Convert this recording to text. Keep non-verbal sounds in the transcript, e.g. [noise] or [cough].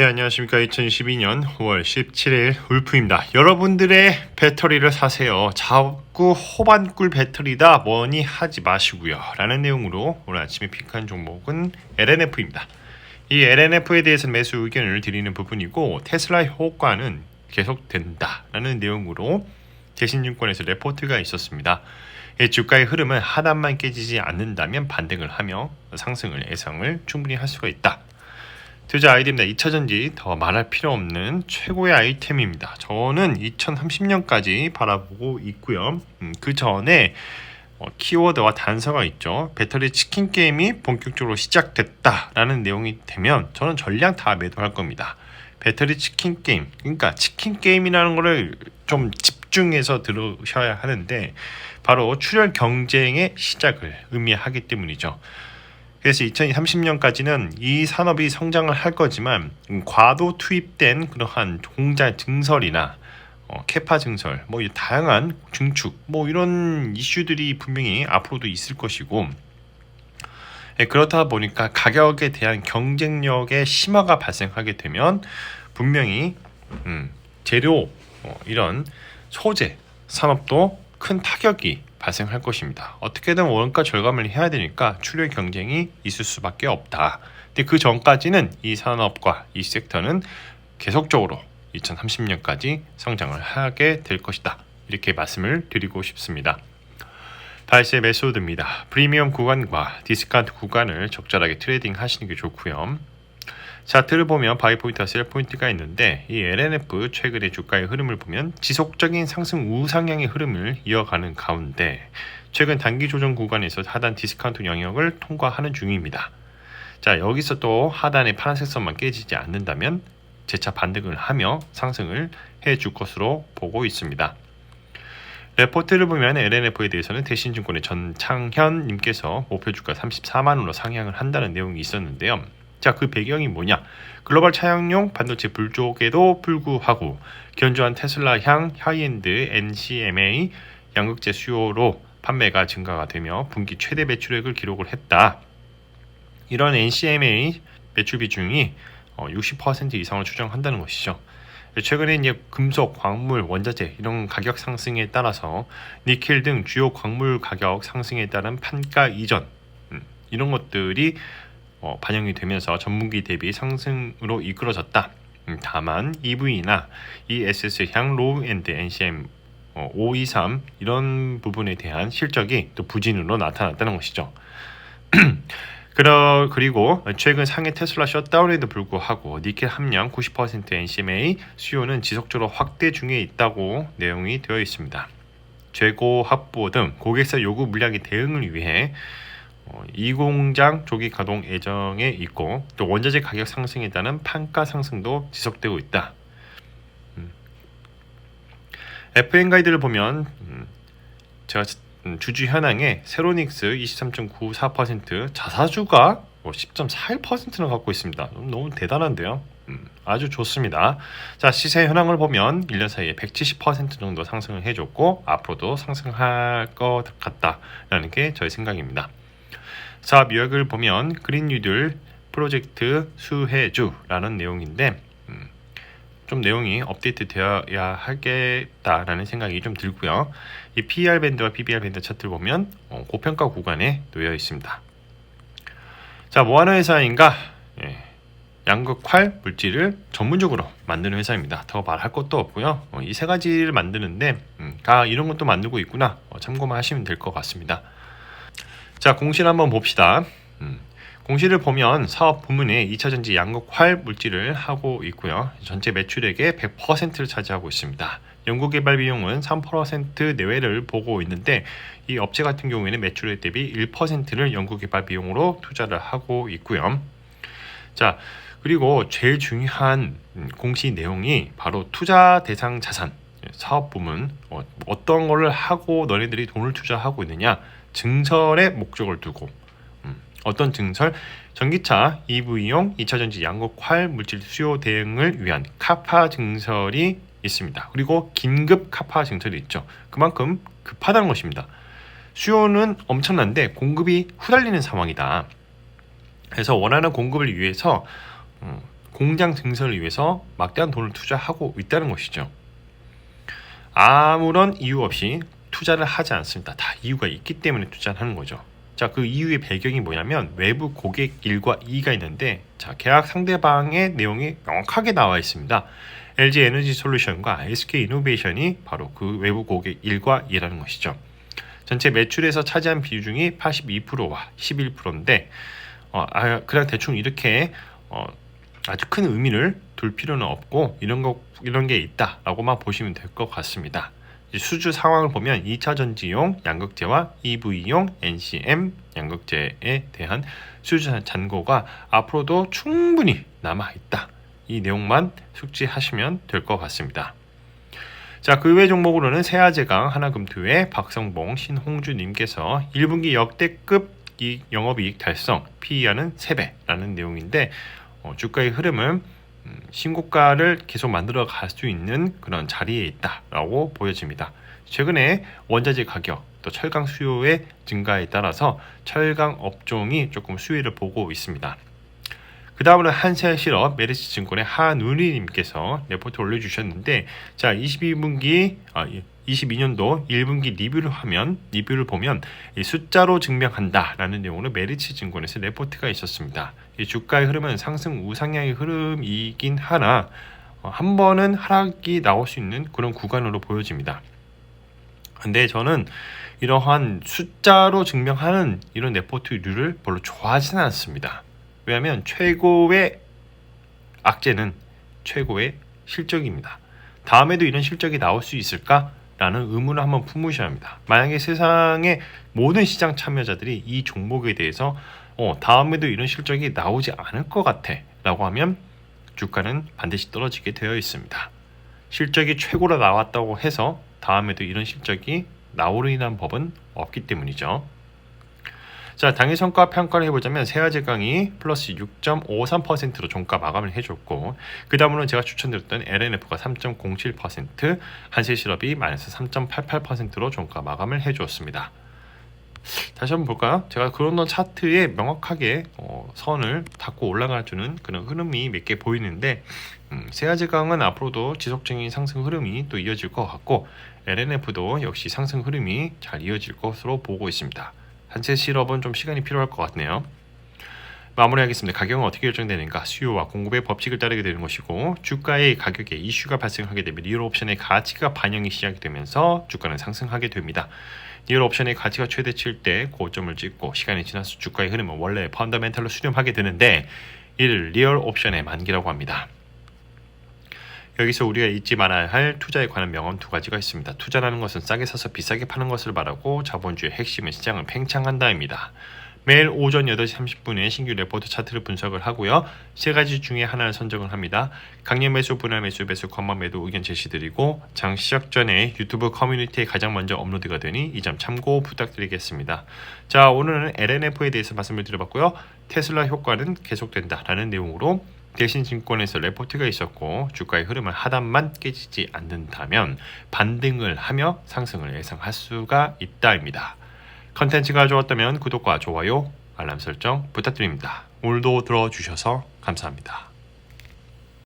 네, 안녕하십니까. 2022년 5월 17일 울프입니다. 여러분들의 배터리를 사세요. 자꾸 호반꿀 배터리다 뭐니 하지 마시고요. 라는 내용으로 오늘 아침에 픽한 종목은 LNF입니다. 이 LNF에 대해서 매수 의견을 드리는 부분이고 테슬라의 효과는 계속된다. 라는 내용으로 대신증권에서 레포트가 있었습니다. 이 주가의 흐름은 하단만 깨지지 않는다면 반등을 하며 상승을 예상을 충분히 할 수가 있다. 투자 아이디입니다. 2차전지 더 말할 필요 없는 최고의 아이템입니다. 저는 2030년까지 바라보고 있고요. 음, 그 전에 어, 키워드와 단서가 있죠. 배터리 치킨 게임이 본격적으로 시작됐다라는 내용이 되면 저는 전량 다 매도할 겁니다. 배터리 치킨 게임, 그러니까 치킨 게임이라는 거를 좀 집중해서 들으셔야 하는데 바로 출혈 경쟁의 시작을 의미하기 때문이죠. 그래서 2030년까지는 이 산업이 성장을 할 거지만 음, 과도 투입된 그러한 공자 증설이나 어, 캐파 증설, 뭐 다양한 증축, 뭐 이런 이슈들이 분명히 앞으로도 있을 것이고 예, 그렇다 보니까 가격에 대한 경쟁력의 심화가 발생하게 되면 분명히 음, 재료 어, 이런 소재 산업도 큰 타격이 발생할 것입니다. 어떻게든 원가 절감을 해야 되니까 출혈 경쟁이 있을 수밖에 없다. 근데 그 전까지는 이 산업과 이 섹터는 계속적으로 2030년까지 성장을 하게 될 것이다. 이렇게 말씀을 드리고 싶습니다. 다이스의 메소드입니다. 프리미엄 구간과 디스카운트 구간을 적절하게 트레이딩 하시는 게 좋고요. 차트를 보면 바이 포인트와 셀 포인트가 있는데 이 LNF 최근의 주가의 흐름을 보면 지속적인 상승 우상향의 흐름을 이어가는 가운데 최근 단기 조정 구간에서 하단 디스카운트 영역을 통과하는 중입니다. 자 여기서 또 하단의 파란색 선만 깨지지 않는다면 재차 반등을 하며 상승을 해 줄 것으로 보고 있습니다. 레포트를 보면 LNF에 대해서는 대신증권의 전창현님께서 목표 주가 34만 원으로 상향을 한다는 내용이 있었는데요. 자, 그 배경이 뭐냐? 글로벌 차량용 반도체 불족에도 불구하고 견조한 테슬라 향 하이엔드 NCMA 양극재 수요로 판매가 증가가 되며 분기 최대 매출액을 기록을 했다. 이런 NCMA 매출 비중이 60% 어, 이상을 추정한다는 것이죠. 최근에 이제 금속, 광물, 원자재 이런 가격 상승에 따라서 니켈 등 주요 광물 가격 상승에 따른 판가 이전 음, 이런 것들이 어, 반영이 되면서 전분기 대비 상승으로 이끌어졌다. 음, 다만 EV나 ESS 향 로우 엔드 NCM 어, 523 이런 부분에 대한 실적이 또 부진으로 나타났다는 것이죠. [clears throat] 그러, 그리고 최근 상해 테슬라 셧다운에도 불구하고 니켈 함량 90% NCMA 수요는 지속적으로 확대 중에 있다고 내용이 되어 있습니다. 재고 확보 등 고객사 요구 물량의 대응을 위해 어, 이 공장 조기 가동 예정에 있고 또 원자재 가격 상승에 따른 판가 상승도 지속되고 있다. 음. FN 가이드를 보면 음, 제가 음, 주주 현황에 세로닉스 23.94% 자사주가 뭐 10.41%나 갖고 있습니다. 너무 대단한데요. 음, 아주 좋습니다. 자 시세 현황을 보면 1년 사이에 170% 정도 상승을 해줬고 앞으로도 상승할 것 같다라는 게 저의 생각입니다. 사업 요약을 보면 그린 뉴딜 프로젝트 수혜주라는 내용인데 음, 좀 내용이 업데이트 되어야 하겠다라는 생각이 좀 들고요. 이 PER 밴드와 PBR 밴드 차트를 보면 어, 고평가 구간에 놓여 있습니다. 자, 뭐 하는 회사인가? 예, 양극 활 물질을 전문적으로 만드는 회사입니다. 더 말할 것도 없고요. 어, 이세 가지를 만드는데 음, 아 이런 것도 만들고 있구나. 어, 참고만 하시면 될 것 같습니다. 자, 공시를 한번 봅시다. 음, 공시를 보면 사업 부문에 2차전지 양극 활 물질을 하고 있고요. 전체 매출액의 100%를 차지하고 있습니다. 연구개발 비용은 3% 내외를 보고 있는데 이 업체 같은 경우에는 매출액 대비 1%를 연구개발 비용으로 투자를 하고 있고요. 자, 그리고 제일 중요한 공시 내용이 바로 투자 대상 자산 사업 부문 어, 어떤 거를 하고 너네들이 돈을 투자하고 있느냐 증설의 목적을 두고 음, 어떤 증설? 전기차 EV용 2차전지 양극 활 물질 수요 대응을 위한 카파 증설이 있습니다. 그리고 긴급 카파 증설이 있죠. 그만큼 급하다는 것입니다. 수요는 엄청난데 공급이 후달리는 상황이다. 그래서 원하는 공급을 위해서 음, 공장 증설을 위해서 막대한 돈을 투자하고 있다는 것이죠. 아무런 이유 없이 투자를 하지 않습니다. 다 이유가 있기 때문에 투자를 하는 거죠. 자, 그 이유의 배경이 뭐냐면 외부 고객 1과 2가 있는데 자, 계약 상대방의 내용이 명확하게 나와 있습니다. LG 에너지 솔루션과 SK 이노베이션이 바로 그 외부 고객 1과 2라는 것이죠. 전체 매출에서 차지한 비중이 82%와 11%인데 어, 아, 그냥 대충 이렇게 어, 아주 큰 의미를 둘 필요는 없고 이런 거 이런 게 있다라고만 보시면 될 것 같습니다. 수주 상황을 보면 2차 전지용 양극재와 EV용 NCM 양극재에 대한 수주 잔고가 앞으로도 충분히 남아 있다. 이 내용만 숙지하시면 될 것 같습니다. 자, 그 외 종목으로는 세아제강, 하나금투의 박성봉, 신홍주님께서 1분기 역대급 이 영업이익 달성, PER는 3배라는 내용인데 어, 주가의 흐름은 음, 신고가를 계속 만들어 갈 수 있는 그런 자리에 있다라고 보여집니다. 최근에 원자재 가격 또 철강 수요의 증가에 따라서 철강 업종이 조금 수혜를 보고 있습니다. 그 다음으로 한세실업 메리츠 증권의 한우리님께서 레포트 올려주셨는데 자 22분기 아, 22년도 1분기 리뷰를 하면 리뷰를 보면 이 숫자로 증명한다라는 내용으로 메리츠 증권에서 레포트가 있었습니다. 이 주가의 흐름은 상승 우상향의 흐름이긴 하나 어, 한 번은 하락이 나올 수 있는 그런 구간으로 보여집니다. 근데 저는 이러한 숫자로 증명하는 이런 레포트류를 별로 좋아하지는 않습니다. 왜냐하면 최고의 악재는 최고의 실적입니다. 다음에도 이런 실적이 나올 수 있을까? 라는 의문을 한번 품으셔야 합니다. 만약에 세상의 모든 시장 참여자들이 이 종목에 대해서 어, 다음에도 이런 실적이 나오지 않을 것 같아 라고 하면 주가는 반드시 떨어지게 되어 있습니다. 실적이 최고로 나왔다고 해서 다음에도 이런 실적이 나오리는 법은 없기 때문이죠. 자, 당일 성과 평가를 해보자면 세아제강이 플러스 6.53%로 종가 마감을 해줬고 그 다음으로는 제가 추천드렸던 LNF가 3.07% 한세실업이 마이너스 3.88%로 종가 마감을 해주었습니다. 다시 한번 볼까요? 제가 그런던 차트에 명확하게 어, 선을 닫고 올라가주는 그런 흐름이 몇 개 보이는데 음, 세아제강은 앞으로도 지속적인 상승 흐름이 또 이어질 것 같고 LNF도 역시 상승 흐름이 잘 이어질 것으로 보고 있습니다. 한채 실업은 좀 시간이 필요할 것 같네요. 마무리하겠습니다. 가격은 어떻게 결정되는가? 수요와 공급의 법칙을 따르게 되는 것이고 주가의 가격에 이슈가 발생하게 되면 리얼 옵션의 가치가 반영이 시작이 되면서 주가는 상승하게 됩니다. 리얼 옵션의 가치가 최대치일 때 고점을 찍고 시간이 지나서 주가의 흐름은 원래 펀더멘탈로 수렴하게 되는데 이를 리얼 옵션의 만기라고 합니다. 여기서 우리가 잊지 말아야 할 투자에 관한 명언 두 가지가 있습니다. 투자라는 것은 싸게 사서 비싸게 파는 것을 말하고 자본주의 핵심은 시장을 팽창한다입니다. 매일 오전 8시 30분에 신규 레포트 차트를 분석을 하고요. 세 가지 중에 하나를 선정을 합니다. 강연 매수, 분할 매수, 매수, 건망 매도 의견 제시드리고 장 시작 전에 유튜브 커뮤니티에 가장 먼저 업로드가 되니 이 점 참고 부탁드리겠습니다. 자, 오늘은 LNF에 대해서 말씀을 드려봤고요. 테슬라 효과는 계속된다라는 내용으로 대신 증권에서 레포트가 있었고 주가의 흐름을 하단만 깨지지 않는다면 반등을 하며 상승을 예상할 수가 있다입니다. 컨텐츠가 좋았다면 구독과 좋아요, 알람 설정 부탁드립니다. 오늘도 들어주셔서 감사합니다.